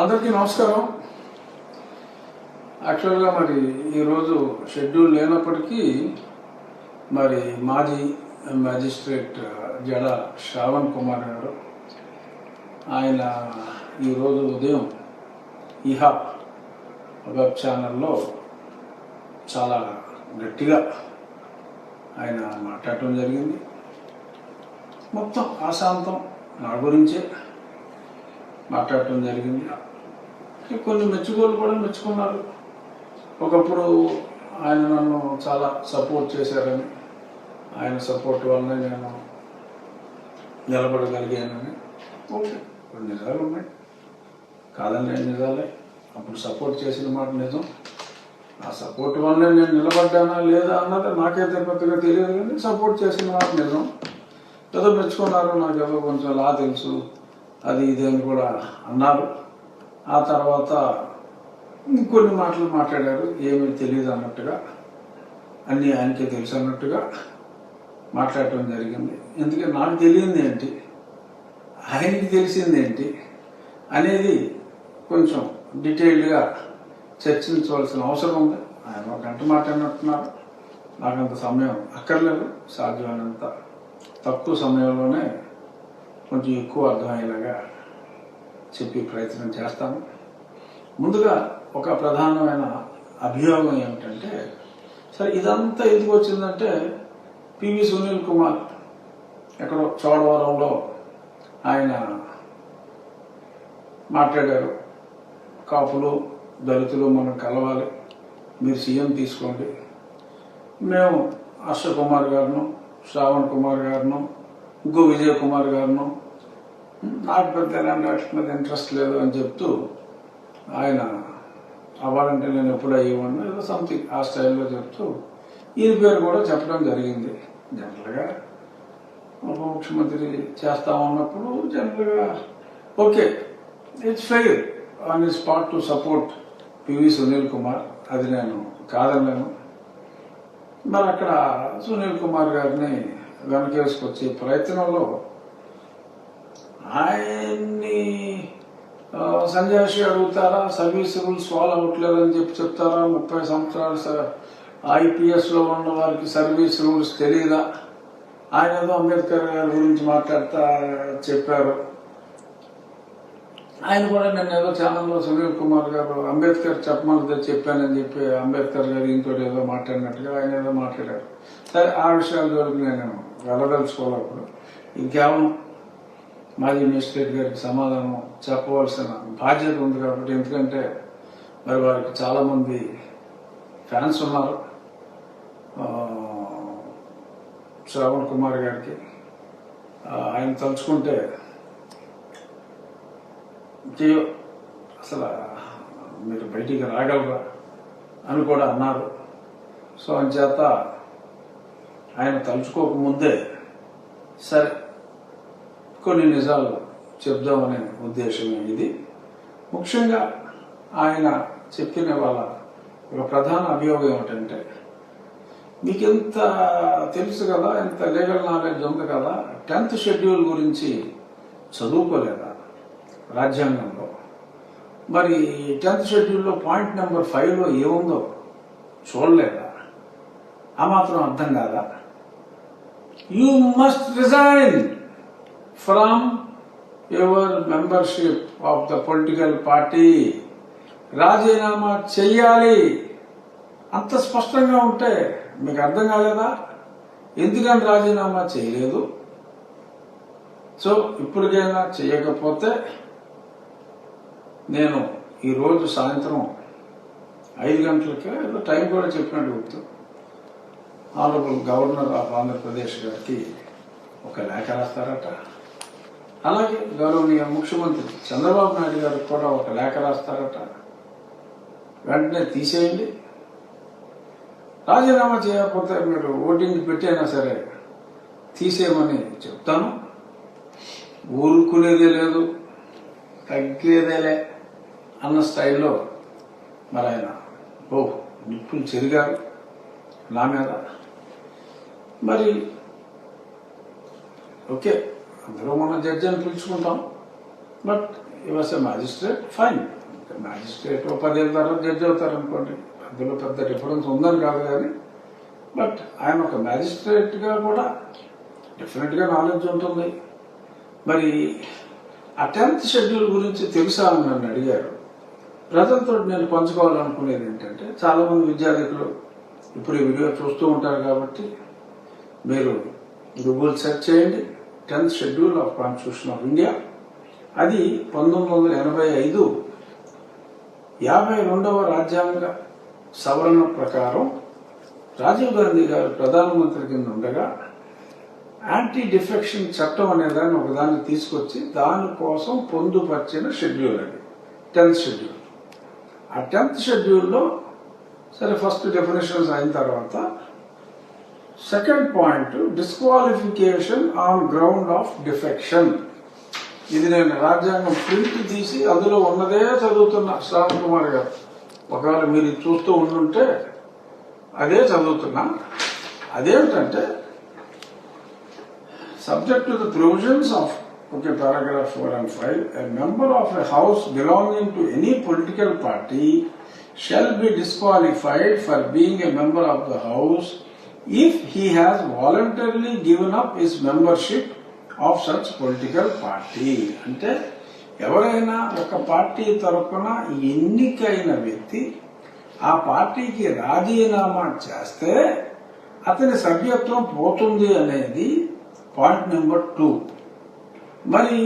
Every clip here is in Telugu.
అందరికీ నమస్కారం. యాక్చువల్గా మరి ఈరోజు షెడ్యూల్ లేనప్పటికీ మరి మాజీ మ్యాజిస్ట్రేట్ జడ శ్రావణ్ కుమార్ గారు ఆయన ఈరోజు ఉదయం ఇహా వెబ్ ఛానల్లో చాలా గట్టిగా ఆయన మాట్లాడటం జరిగింది. మొత్తం ఆశాంతం నా గురించే మాట్లాడటం జరిగింది. కొన్ని మెచ్చుకోలు కూడా మెచ్చుకున్నారు ఒకప్పుడు ఆయన నన్ను చాలా సపోర్ట్ చేశారని ఆయన సపోర్ట్ వల్లనే నేను నిలబడగలిగానని. ఓకే. కొన్ని నిజాలు ఉన్నాయి. కాదని నేను నిజాలే. అప్పుడు సపోర్ట్ చేసిన మాట నిజం. ఆ సపోర్ట్ వల్లనే నేను నిలబడ్డానా లేదా అన్నది నాకే తిరుపతిగా తెలియదు కానీ సపోర్ట్ చేసిన మాట నిజం. ఏదో మెచ్చుకున్నారు నాకు ఏదో కొంచెం లా తెలుసు అది ఇది అని కూడా అన్నారు. ఆ తర్వాత కొన్ని మాటలు మాట్లాడారు. ఏమీ తెలియదు అన్నట్టుగా అన్నీ ఆయనకే తెలుసు అన్నట్టుగా మాట్లాడటం జరిగింది. ఎందుకంటే నాకు తెలియంది ఏంటి? ఆయనకి తెలిసింది ఏంటి? అనేది కొంచెం డీటెయిల్డ్గా చర్చించవలసిన అవసరం ఉంది. ఆయన ఒక గంట మాట్లాడినట్టున్నారు. నాకు అంత సమయం అక్కర్లేదు. సాధ్యమైనంత తక్కువ సమయంలోనే కొంచెం ఎక్కువ అర్థమయ్యేలాగా చెప్పి ప్రయత్నం చేస్తాము. ముందుగా ఒక ప్రధానమైన అభియోగం ఏమిటంటే సరే ఇదంతా ఎందుకు వచ్చిందంటే పివి సునీల్ కుమార్ ఎక్కడో చోడవరంలో ఆయన మాట్లాడారు. కాపులు దళితులు మనం కలవాలి. మీరు సీఎం తీసుకోండి. మేము అశ్వకుమార్ కుమార్ గారును శ్రావణ్ కుమార్ గారును ఇంకో విజయ్ కుమార్ గారును నాకు పెద్ద వాటి మీద ఇంట్రెస్ట్ లేదు అని చెప్తూ ఆయన అవ్వాలంటే నేను ఎప్పుడు అయ్యేవాడిని ఏదో సంథింగ్ ఆ స్టైల్లో చెప్తూ ఈయన పేరు కూడా చెప్పడం జరిగింది. జనరల్గా ఉప ముఖ్యమంత్రి చేస్తామన్నప్పుడు జనరల్గా ఓకే ఇట్స్ ఫెయిర్ ఆన్ ఈ spot to support P V Sunil Kumar అది నేను కాదనలేను. మరి అక్కడ సునీల్ కుమార్ గారిని వెనకేసుకొచ్చే ప్రయత్నంలో ఆయన్ని సన్యాసి అడుగుతారా? సర్వీస్ రూల్స్ ఫాలో అవ్వట్లేదు అని చెప్పి చెప్తారా? ముప్పై సంవత్సరాలు ఐపీఎస్లో ఉన్న వారికి సర్వీస్ రూల్స్ తెలియదా ఆయన ఏదో అంబేద్కర్ గారి గురించి మాట్లాడతా చెప్పారు. ఆయన కూడా నేను ఏదో ఛానల్లో సునీల్ కుమార్ గారు అంబేద్కర్ చెప్పమన్నదే చెప్పానని చెప్పి అంబేద్కర్ గారు ఇంకోటి ఏదో మాట్లాడినట్టుగా ఆయన ఏదో మాట్లాడారు. సరే ఆ విషయాల వరకు నేను వెళ్ళదలుచుకోవాలి అప్పుడు. ఇంకేమో మాజీ మేజిస్ట్రేట్ గారికి సమాధానం చెప్పవలసిన బాధ్యత ఉంది కాబట్టి ఎందుకంటే మరి వారికి చాలా మంది ఫ్యాన్స్ ఉన్నారు. శ్రావణ్ కుమార్ గారికి. ఆయన తలుచుకుంటే అసలు మీరు బయటికి రాగలరా అని కూడా అన్నారు. సో అంచేత ఆయన తలుచుకోకముందే సరే కొన్ని నిజాలు చెప్దామనే ఉద్దేశమే ఇది. ముఖ్యంగా ఆయన చెప్పిన వాళ్ళ ఒక ప్రధాన అభియోగం ఏమిటంటే మీకు ఎంత తెలుసు కదా ఎంత లీగల్ నాలెడ్జ్ ఉంది కదా టెన్త్ షెడ్యూల్ గురించి చదువుకోలేదా రాజ్యాంగంలో? మరి టెన్త్ షెడ్యూల్లో పాయింట్ నెంబర్ ఫైవ్లో ఏముందో చూడలేదా? ఆ మాత్రం అర్థం కాదా? You must resign from your membership of the political party రాజీనామా చెయ్యాలి. అంత స్పష్టంగా ఉంటే మీకు అర్థం కాలేదా? ఎందుకని రాజీనామా చేయలేదు? సో ఇప్పటికైనా చేయకపోతే నేను ఈరోజు సాయంత్రం ఐదు గంటలకే ఏదో టైం కూడా చెప్పినట్టు గుర్తు ఆనరబుల్ గవర్నర్ ఆఫ్ ఆంధ్రప్రదేశ్ గారికి ఒక లేఖ రాస్తారట. అలాగే గౌరవనీయ ముఖ్యమంత్రి చంద్రబాబు నాయుడు గారికి కూడా ఒక లేఖ రాస్తారట. వెంటనే తీసేయండి. రాజీనామా చేయకపోతే మీరు ఓటింగ్ పెట్టైనా సరే తీసేయమని చెప్తాను. ఊరుకునేదే లేదు తగ్గేదేలే అన్న స్టైల్లో మరి ఆయన ఓ నిప్పులు చెరిగారు నా మీద. మరి ఓకే. అందులో మనం జడ్జి అని పిలుచుకుంటాం. But was a magistrate fine magistrate పదేళ్ళ తర్వాత జడ్జి అవుతారు అనుకోండి. అందులో పెద్ద డిఫరెన్స్ ఉందని కాదు కానీ. బట్ ఆయన ఒక మ్యాజిస్ట్రేట్గా కూడా డెఫినెట్గా నాలెడ్జ్ ఉంటుంది. మరి ఆ టెన్త్ షెడ్యూల్ గురించి తెలుసా అని నన్ను అడిగారు. ప్రజలతో నేను పంచుకోవాలనుకునేది ఏంటంటే చాలామంది విద్యార్థులు ఇప్పుడు ఈ వీడియో చూస్తూ ఉంటారు కాబట్టి మీరు గూగుల్ సెర్చ్ చేయండి. Tenth schedule of constitution of India. అది పంతొమ్మిది వందల ఎనభై ఐదు యాభై రెండవ రాజ్యాంగ సవరణ ప్రకారం రాజీవ్ గాంధీ గారు ప్రధానమంత్రి కింద ఉండగా యాంటీ డిఫెక్షన్ చట్టం అనే దాన్ని ఒకదాన్ని తీసుకొచ్చి దానికోసం పొందుపరిచిన షెడ్యూల్ అది టెన్త్ షెడ్యూల్. ఆ టెన్త్ షెడ్యూల్లో సరే ఫస్ట్ డెఫినేషన్స్ అయిన తర్వాత second point disqualification on ground of defection ఇది నేను రాజ్యాంగం ప్రింట్ తీసి అందులో ఉన్నదే చదువుతున్న శ్రావణ్ కుమార్ గారు. ఒకవేళ మీరు చూస్తూ ఉండుంటే అదే చదువుతున్నా. అదేమిటంటే subject to the provisions of okay paragraph four and five member of a house belonging to any political party shall be disqualified for being a member of the house if he has voluntarily given up his membership of such political party అంటే ఎవరైనా ఒక పార్టీ తరపున ఎన్నికైన వ్యక్తి ఆ పార్టీకి రాజీనామా చేస్తే అతని సభ్యత్వం పోతుంది అనేది పాయింట్ నెంబర్ టూ. మరి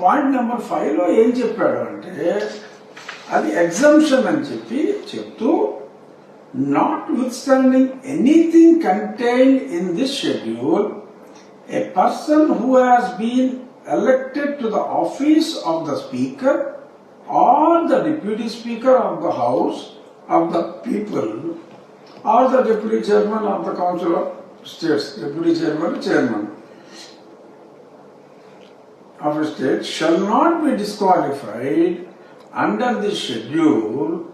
పాయింట్ నెంబర్ ఫైవ్లో ఏం చెప్పాడు అంటే అది ఎగ్జంప్షన్ అని చెప్పి చెప్తూ notwithstanding anything contained in this schedule, a person who has been elected to the office of the Speaker or the Deputy Speaker of the House of the People or the Deputy Chairman of the Council of States, Deputy Chairman, Chairman of a state shall not be disqualified under this schedule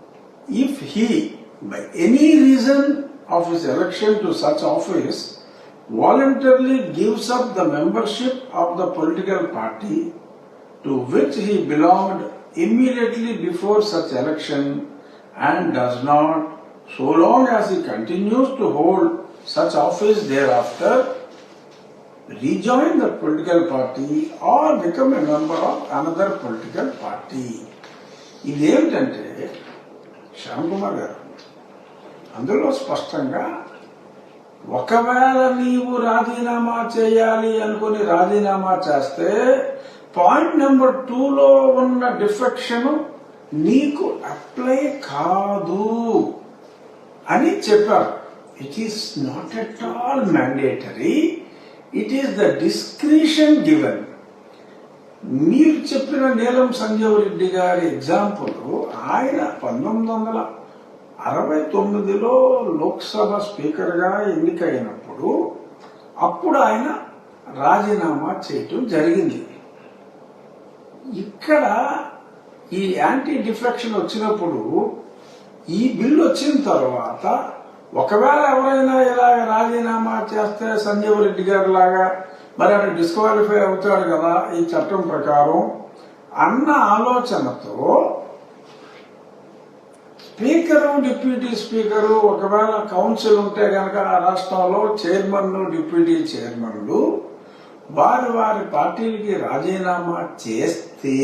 if he by any reason of his election to such office, voluntarily gives up the membership of the political party to which he belonged immediately before such election and does not, so long as he continues to hold such office thereafter, rejoin the political party or become a member of another political party. ఇదేమిటంటే Shyam Kumar గారు అందులో స్పష్టంగా ఒకవేళ నీవు రాజీనామా చేయాలి అనుకుని రాజీనామా చేస్తే పాయింట్ నెంబర్ టూలో ఉన్న డిఫెక్షన్ నీకు అప్లై కాదు అని చెప్పారు. It is not at all mandatory it is the discretion given మీరు చెప్పిన నీలం సంజీవ్ రెడ్డి గారి ఎగ్జాంపుల్ ఆయన పంతొమ్మిది వందల అరవై తొమ్మిదిలో లోక్సభ స్పీకర్గా ఎన్నికైనప్పుడు అప్పుడు ఆయన రాజీనామా చేయటం జరిగింది. ఇక్కడ ఈ యాంటీ డిఫెక్షన్ వచ్చినప్పుడు ఈ బిల్లు వచ్చిన తర్వాత ఒకవేళ ఎవరైనా ఇలా రాజీనామా చేస్తే సంజీవ్ రెడ్డి గారి లాగా మరి అటు డిస్క్వాలిఫై అవుతాడు కదా ఈ చట్టం ప్రకారం అన్న ఆలోచనతో స్పీకరు డిప్యూటీ స్పీకరు ఒకవేళ కౌన్సిల్ ఉంటే గనక ఆ రాష్ట్రంలో చైర్మన్ డిప్యూటీ చైర్మన్లు వారి వారి పార్టీలకి రాజీనామా చేస్తే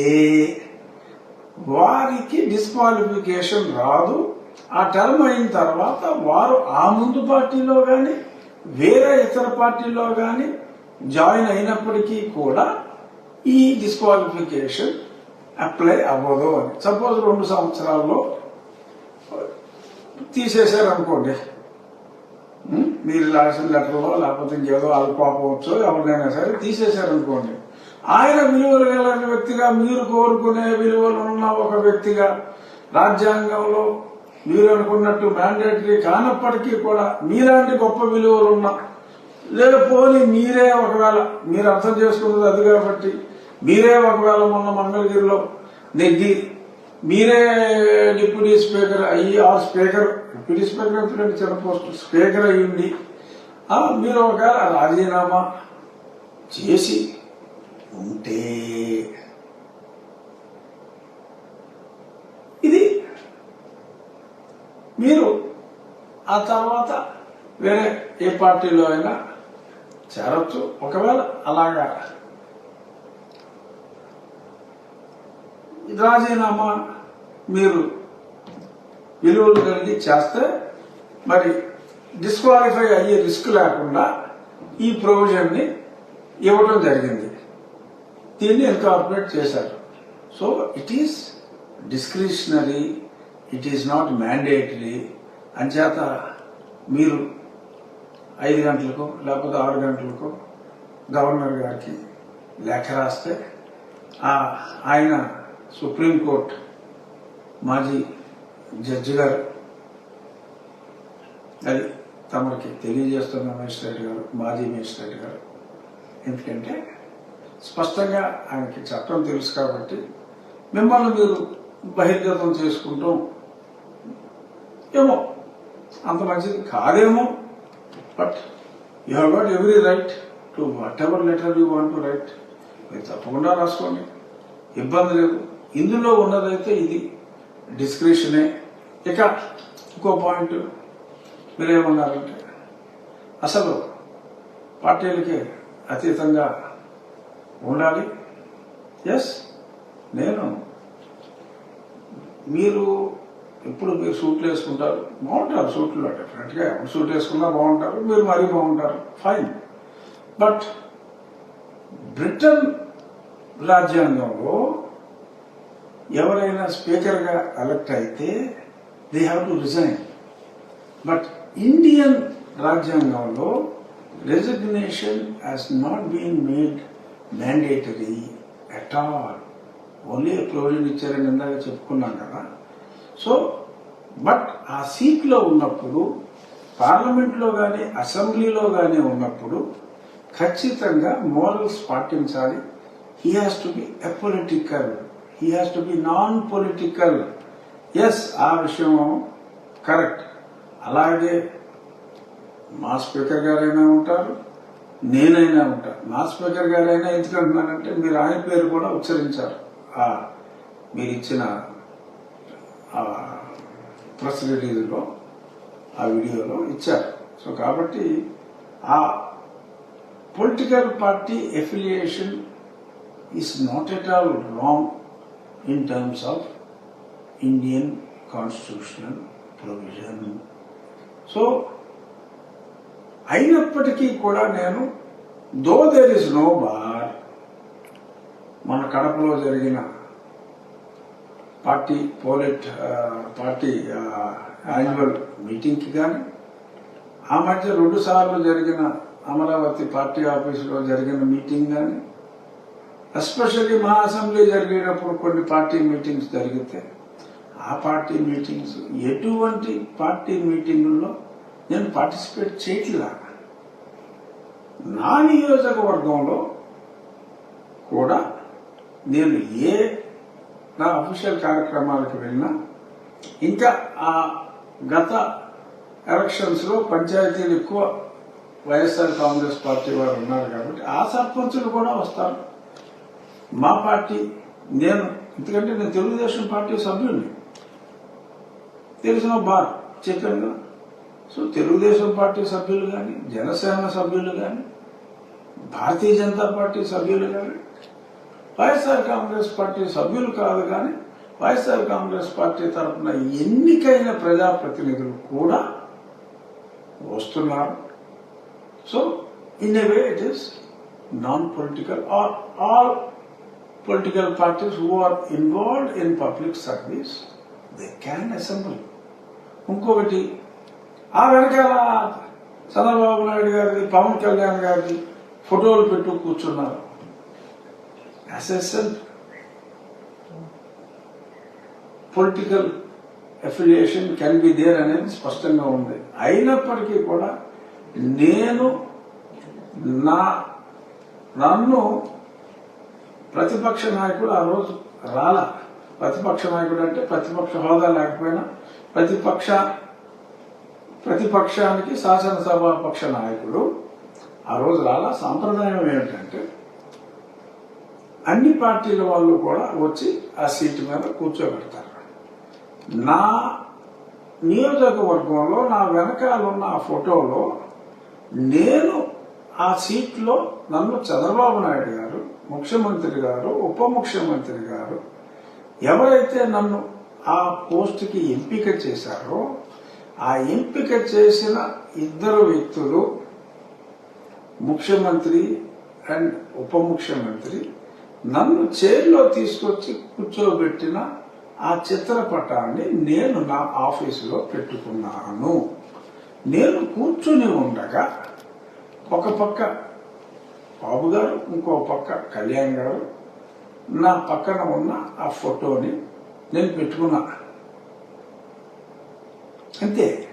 వారికి డిస్క్వాలిఫికేషన్ రాదు. ఆ టర్మ్ అయిన తర్వాత వారు ఆ ముందు పార్టీలో కానీ వేరే ఇతర పార్టీలో కానీ జాయిన్ అయినప్పటికీ కూడా ఈ డిస్క్వాలిఫికేషన్ అప్లై అవ్వదు అని. సపోజ్ రెండు సంవత్సరాల్లో తీసేశారు అనుకోండి మీరు రాసిన లెటర్లో లేకపోతే ఇంకేదో అల్పాపవచ్చో ఎవరినైనా సరే తీసేశారు అనుకోండి ఆయన విలువలు కలిగిన వ్యక్తిగా మీరు కోరుకునే విలువలు ఉన్న ఒక వ్యక్తిగా రాజ్యాంగంలో మీరు అనుకున్నట్టు మ్యాండేటరీ కానప్పటికీ కూడా మీలాంటి గొప్ప విలువలు ఉన్న లేకపోని మీరే ఒకవేళ మీరు అర్థం చేసుకున్నది అది కాబట్టి మీరే ఒకవేళ మొన్న మంగళగిరిలో నెగ్గి మీరే డిప్యూటీ స్పీకర్ అయ్యి ఆ స్పీకర్ డిప్యూటీ స్పీకర్ అంటున్నాడు చిన్న పోస్ట్ స్పీకర్ అయ్యింది మీరు ఒక రాజీనామా చేసి ఉంటే ఇది మీరు ఆ తర్వాత వేరే ఏ పార్టీలో అయినా చేరొచ్చు. ఒకవేళ అలాగా రాజీనామా మీరు విలువలు కలిగి చేస్తే మరి డిస్క్వాలిఫై అయ్యే రిస్క్ లేకుండా ఈ ప్రొవిజన్ని ఇవ్వడం జరిగింది. దీన్ని ఇన్కార్పొరేట్ చేశారు. So it is discretionary it is not mandatory అంచేత మీరు ఐదు గంటలకు లేకపోతే ఆరు గంటలకు గవర్నర్ గారికి లేఖ రాస్తే ఆయన సుప్రీంకోర్టు మాజీ జడ్జి గారు అది తమకి తెలియజేస్తున్న మేజిస్ట్రేట్ గారు మాజీ మేజిస్ట్రేట్ గారు. ఎందుకంటే స్పష్టంగా ఆయనకి చట్టం తెలుసు కాబట్టి మిమ్మల్ని మీరు బహిర్గతం చేసుకుంటాం. ఏమో అంత మంచిది కాదేమో but you have got every right to whatever letter you want to write. మీరు తప్పకుండా రాసుకోండి. ఇబ్బంది లేదు. ఇందులో ఉన్నదైతే ఇది డిస్క్రిప్షనే ఇక ఇంకో పాయింట్ మీరేమన్నారంటే అసలు పార్టీలకి అతీతంగా ఉండాలి? ఎస్ నేను. మీరు ఇప్పుడు మీరు సూట్లు వేసుకుంటారు? బాగుంటారు సూట్లు డెఫినెట్గా ఎవరు సూట్ వేసుకున్నా బాగుంటారు మీరు మరీ బాగుంటారు. ఫైన్ బట్ బ్రిటన్ రాజ్యాంగంలో ఎవరైనా స్పీకర్గా ఎలక్ట్ అయితే they have to resign but Indian రాజ్యాంగంలో resignation has not been made mandatory at all only provision ఇచ్చారని ఇందాక చెప్పుకున్నాం కదా. సో బట్ ఆ సీట్లో ఉన్నప్పుడు పార్లమెంట్లో కానీ అసెంబ్లీలో కానీ ఉన్నప్పుడు ఖచ్చితంగా మోరల్స్ పాటించాలి. He has to be apolitical has to be non political yes ఆ విషయం కరెక్ట్. అలాగే మా స్పీకర్ గారైనా ఉంటారు నేనైనా ఉంటాను మా స్పీకర్ గారైనా ఎందుకంటున్నానంటే మీరు ఆయన పేరు కూడా ఉచ్చరించారు. ఆ మీరు ఇచ్చిన ఆ ప్రెస్ రిలీజ్లో ఆ వీడియోలో ఇచ్చారు. సో కాబట్టి ఆ political party affiliation is not at all wrong. In terms of Indian constitutional provision so అయినప్పటికీ కూడా నేను though there is no bar మన కడపలో జరిగిన పార్టీ పోలిట్ పార్టీ యాన్యువల్ మీటింగ్కి కానీ ఆ మధ్య రెండుసార్లు జరిగిన అమరావతి పార్టీ ఆఫీసులో జరిగిన మీటింగ్ కానీ ఎస్పెషల్లీ మా అసెంబ్లీ జరిగేటప్పుడు కొన్ని పార్టీ మీటింగ్స్ జరిగితే ఆ పార్టీ మీటింగ్స్ ఎటువంటి పార్టీ మీటింగుల్లో నేను పార్టిసిపేట్ చేయట్లా. నా నియోజకవర్గంలో కూడా నేను ఏ నా అఫీషియల్ కార్యక్రమాలకు వెళ్ళినా ఇంకా ఆ గత ఎలక్షన్స్లో పంచాయతీలు ఎక్కువ వైఎస్ఆర్ కాంగ్రెస్ పార్టీ వారు ఉన్నారు కాబట్టి ఆ సర్పంచులు కూడా వస్తారు. మా పార్టీ నేను ఎందుకంటే నేను తెలుగుదేశం పార్టీ సభ్యుడిని. తెలిసిన బా చెప్పాను కదా. సో తెలుగుదేశం పార్టీ సభ్యులు కానీ జనసేన సభ్యులు కానీ భారతీయ జనతా పార్టీ సభ్యులు కానీ వైఎస్ఆర్ కాంగ్రెస్ పార్టీ సభ్యులు కాదు కానీ వైఎస్ఆర్ కాంగ్రెస్ పార్టీ తరఫున ఎన్నికైన ప్రజాప్రతినిధులు కూడా వస్తున్నారు. So in a way it is non political or all political parties who are involve in public service they can assembly ఇంకొకటి ఆ వెనకాల చంద్రబాబు నాయుడు గారిది పవన్ కళ్యాణ్ గారిది ఫోటోలు పెట్టు కూర్చున్నారు. Assent political affiliation can be there అనేది స్పష్టంగా ఉంది. అయినప్పటికీ కూడా నేను నా నన్ను ప్రతిపక్ష నాయకుడు ఆ రోజు రాలా. ప్రతిపక్ష నాయకుడు అంటే ప్రతిపక్ష హోదా లేకపోయినా ప్రతిపక్ష ప్రతిపక్షానికి శాసనసభ పక్ష నాయకుడు ఆ రోజు రాలా. సాంప్రదాయం ఏమిటంటే అన్ని పార్టీల వాళ్ళు కూడా వచ్చి ఆ సీటు మీద కూర్చోబెడతారు. నా నియోజకవర్గంలో నా వెనకాల ఉన్న ఆ ఫోటోలో నేను ఆ సీట్లో నన్ను చంద్రబాబు నాయుడు గారు ముఖ్యమంత్రి గారు ఉప ముఖ్యమంత్రి గారు ఎవరైతే నన్ను ఆ పోస్టుకి ఎంపిక చేశారో ఆ ఎంపిక చేసిన ఇద్దరు వ్యక్తులు ముఖ్యమంత్రి అండ్ ఉప ముఖ్యమంత్రి నన్ను చైర్లో తీసుకొచ్చి కూర్చోబెట్టిన ఆ చిత్రపటాన్ని నేను నా ఆఫీసులో పెట్టుకున్నాను. నేను కూర్చుని ఉండగా ఒక పక్క బాబు గారు ఇంకో పక్క కళ్యాణ్ గారు నా పక్కన ఉన్న ఆ ఫోటోని నేను పెట్టుకున్నా. అంతే.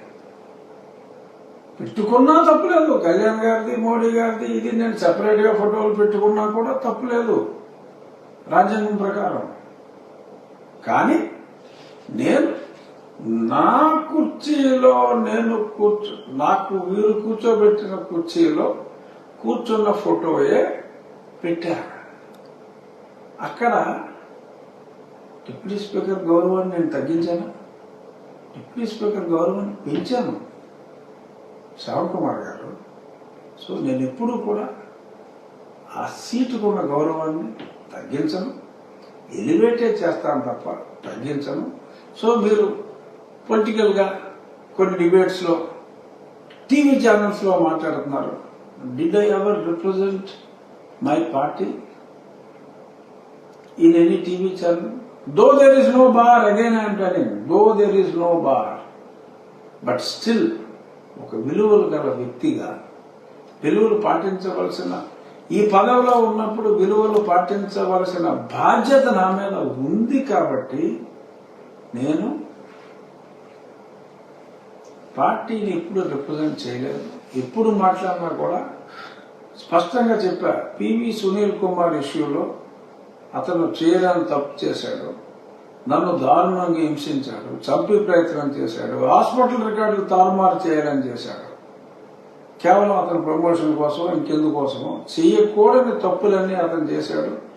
పెట్టుకున్నా తప్పులేదు కళ్యాణ్ గారిది మోడీ గారిది ఇది నేను సపరేట్గా ఫోటోలు పెట్టుకున్నా కూడా తప్పులేదు రాజ్యాంగం ప్రకారం. కానీ నేను నా కుర్చీలో నేను కూర్చో నాకు వీరు కూర్చోబెట్టిన కుర్చీలో కూర్చున్న ఫోటోయే పెట్టారు. అక్కడ డిప్యూటీ స్పీకర్ గౌరవాన్ని నేను తగ్గించాను. డిప్యూటీ స్పీకర్ గౌరవాన్ని పెంచాను. శ్రవణ్ కుమార్ గారు. సో నేను ఎప్పుడూ కూడా ఆ సీటుకున్న గౌరవాన్ని తగ్గించను. ఎలివేటే చేస్తాను తప్ప తగ్గించను. సో మీరు పొలిటికల్గా కొన్ని డిబేట్స్లో టీవీ ఛానల్స్లో మాట్లాడుతున్నారు. Did I ever represent my party in any TV channel. Though there is no bar, again I am telling, though there is no bar, but still ఒక విలువలు గల వ్యక్తిగా విలువలు పాటించవలసిన ఈ పదవిలో ఉన్నప్పుడు విలువలు పాటించవలసిన బాధ్యత నా మీద ఉంది కాబట్టి నేను పార్టీని ఎప్పుడు రిప్రజెంట్ చేయలేదు ఎప్పుడు మాట్లాడినా కూడా స్పష్టంగా చెప్పా పివి సునీల్ కుమార్ ఇష్యూలో అతను చేయడానికి తప్పు చేశాడు నన్ను దారుణంగా హింసించాడు చంపి ప్రయత్నం చేశాడు హాస్పిటల్ రికార్డులు తారుమారు చేయాలని చేశాడు. కేవలం అతని ప్రమోషన్ కోసం ఇంకెందుకోసమో చేయకూడని తప్పులన్నీ అతను చేశాడు.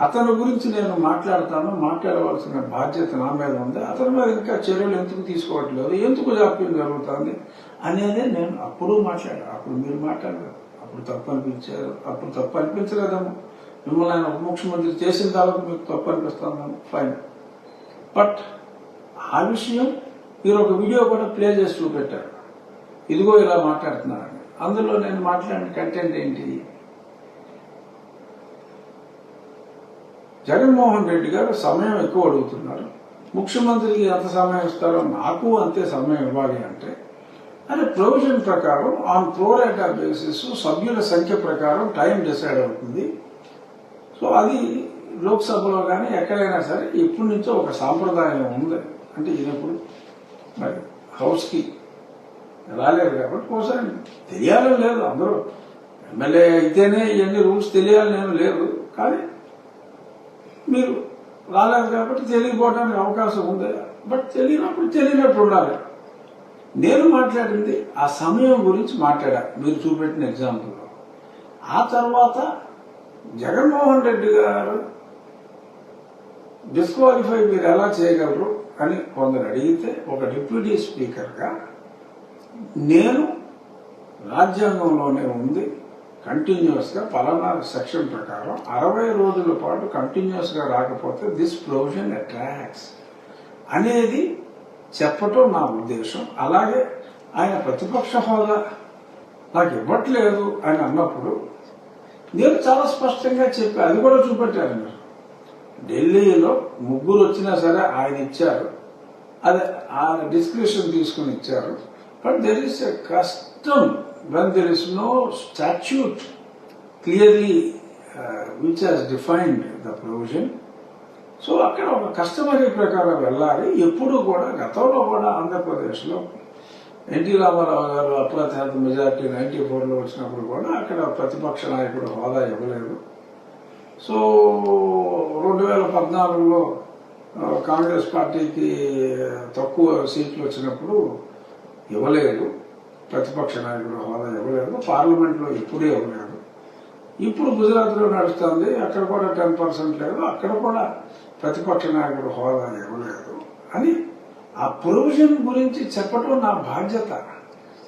అతని గురించి నేను మాట్లాడతాను మాట్లాడవలసిన బాధ్యత నా మీద ఉంది. అతని మీద ఇంకా చర్యలు ఎందుకు తీసుకోవట్లేదు? ఎందుకు జాప్యం జరుగుతుంది? అనేది నేను అప్పుడు మాట్లాడాను. అప్పుడు మీరు మాట్లాడారు. అప్పుడు తప్పు అనిపించారు. అప్పుడు తప్పు అనిపించలేదమ్మా మిమ్మల్ని ఆయన ఉప ముఖ్యమంత్రి చేసిన తర్వాత మీకు తప్పు అనిపిస్తాను ఫైన్ బట్ ఆ విషయం మీరు ఒక వీడియో కూడా ప్లే చేసి చూపెట్టారు. ఇదిగో ఇలా మాట్లాడుతున్నారని. అందులో నేను మాట్లాడిన కంటెంట్ ఏంటి? జగన్మోహన్ రెడ్డి గారు సమయం ఎక్కువ అడుగుతున్నారు. ముఖ్యమంత్రికి ఎంత సమయం ఇస్తారో నాకు అంతే సమయం ఇవ్వాలి అంటే అంటే ప్రొవిజన్ ప్రకారం ఆన్ ప్రోరేటా బేసిస్ సభ్యుల సంఖ్య ప్రకారం టైం డిసైడ్ అవుతుంది. సో అది లోక్సభలో కానీ ఎక్కడైనా సరే ఇప్పటి నుంచో ఒక సాంప్రదాయం ఉంది. అంటే ఈయనప్పుడు మరి హౌస్కి రాలేదు కాబట్టి ఒకసారి తెలియాలని లేదు అందరూ. ఎమ్మెల్యే అయితేనే ఇవన్నీ రూల్స్ తెలియాలని లేదు. కానీ మీరు రాలేదు కాబట్టి తెలియకపోవడానికి అవకాశం ఉంది. బట్ తెలియనప్పుడు తెలియనట్టు ఉండాలి. నేను మాట్లాడింది ఆ సమయం గురించి మాట్లాడా. మీరు చూపెట్టిన ఎగ్జాంపుల్లో ఆ తర్వాత జగన్మోహన్ రెడ్డి గారు డిస్క్వాలిఫై మీరు ఎలా చేయగలరు అని కొందరు అడిగితే ఒక డిప్యూటీ స్పీకర్గా నేను రాజ్యాంగంలోనే ఉంది కంటిన్యూస్గా పలానా సెక్షన్ ప్రకారం అరవై రోజుల పాటు కంటిన్యూస్గా రాకపోతే దిస్ ప్రొవిజన్ అట్రాక్స్ అనేది చెప్పటం నా ఉద్దేశం. అలాగే ఆయన ప్రతిపక్ష హోదా నాకు ఇవ్వట్లేదు అని అన్నప్పుడు నేను చాలా స్పష్టంగా చెప్పి. అది కూడా చూపెట్టారు మీరు. ఢిల్లీలో ముగ్గురు వచ్చినా సరే ఆయన ఇచ్చారు. అది ఆయన డిస్క్రిప్షన్ తీసుకుని ఇచ్చారు. But there is a custom when there is no statute clearly which has defined the provision so అక్కడ ఒక కస్టమరీ ప్రకారం వెళ్ళాలి. ఎప్పుడు కూడా గతంలో కూడా ఆంధ్రప్రదేశ్లో ఎన్టీ రామారావు గారు అప్రత్యాత మెజార్టీ నైన్టీ ఫోర్లో వచ్చినప్పుడు కూడా అక్కడ ప్రతిపక్ష నాయకుడు హోదా ఇవ్వలేదు. సో రెండు వేల పద్నాలుగులో కాంగ్రెస్ పార్టీకి తక్కువ సీట్లు వచ్చినప్పుడు ఇవ్వలేదు. ప్రతిపక్ష నాయకుడు హోదా ఇవ్వలేదు. పార్లమెంట్లో ఎప్పుడూ ఇవ్వలేదు. ఇప్పుడు గుజరాత్లో నడుస్తుంది. అక్కడ కూడా టెన్ పర్సెంట్ లేదు. అక్కడ కూడా ప్రతిపక్ష నాయకుడు హోదా ఇవ్వలేదు అని ఆ ప్రొవిజన్ గురించి చెప్పటం నా బాధ్యత.